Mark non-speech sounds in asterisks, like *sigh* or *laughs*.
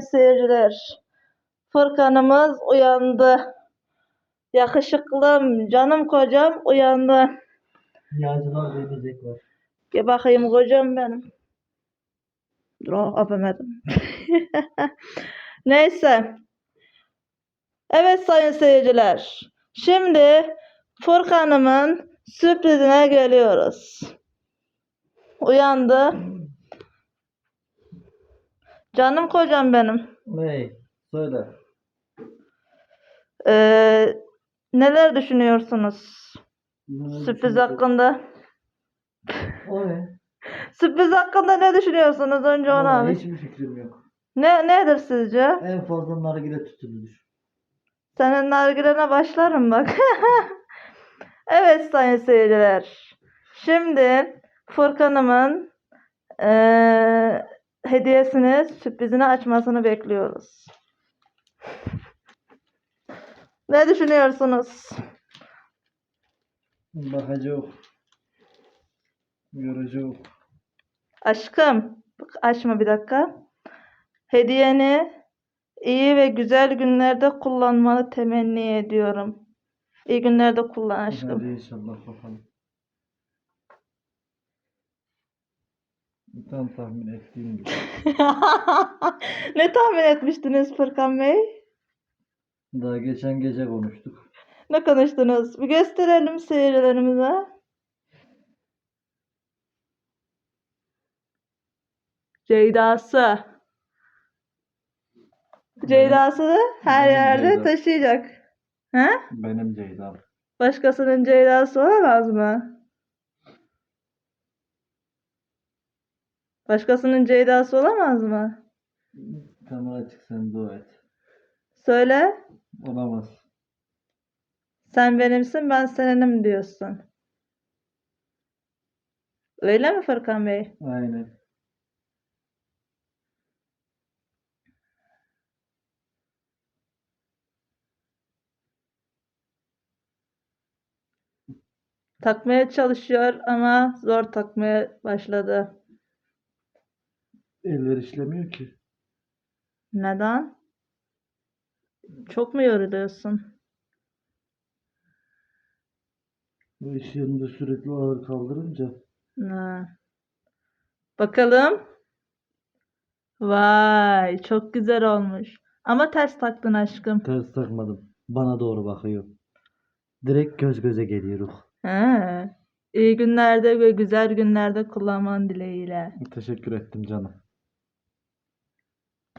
sayın seyirciler. Furkan'ımız uyandı. Yakışıklım, canım kocam uyandı. Yağcılar deneyecekler. Gel bakayım kocam benim. Dur o öpemedim. *laughs* Neyse. Evet sayın seyirciler. Şimdi Furkan'ımın sürprizine geliyoruz. Uyandı. Canım kocam benim. Ney? Söyle. Ee, neler düşünüyorsunuz? Ne Sürpriz hakkında. O ne? *laughs* Sürpriz hakkında ne düşünüyorsunuz? Önce onu Vallahi alın. hiçbir fikrim yok. Ne nedir sizce? En fazla nargile tütünüdür. Senin nargilene başlarım bak. *laughs* evet sayın seyirciler. Şimdi Furkan'ımın eee, hediyesini, sürprizini açmasını bekliyoruz. *laughs* Ne düşünüyorsunuz? Bakacağız. Göreceğiz. Aşkım, açma bir dakika. Hediyeni iyi ve güzel günlerde kullanmanı temenni ediyorum. İyi günlerde kullan aşkım. Hadi inşallah bakalım. Tam tahmin ettiğim gibi. *laughs* Ne tahmin etmiştiniz Furkan Bey? Daha geçen gece konuştuk. Ne konuştunuz? Bir gösterelim seyircilerimize. Ceyda'sı. Ceyda'sı da her Benim yerde Ceyda. taşıyacak. He? Benim Ceyda'm. Başkasının Ceyda'sı olamaz mı? Başkasının Ceyda'sı olamaz mı? Kamera açık sen dua et. Söyle. Olamaz. Sen benimsin, ben seninim diyorsun. Öyle mi Furkan Bey? Aynen. Takmaya çalışıyor ama zor takmaya başladı. Eller işlemiyor ki. Neden? Çok mu yoruluyorsun? Bu iş yanında sürekli ağır kaldırınca Ha. Bakalım. Vay, çok güzel olmuş. Ama ters taktın aşkım. ters takmadım. Bana doğru bakıyor. Direkt göz göze geliyoruz. He. İyi günlerde ve güzel günlerde kullanman dileğiyle. Teşekkür ettim canım.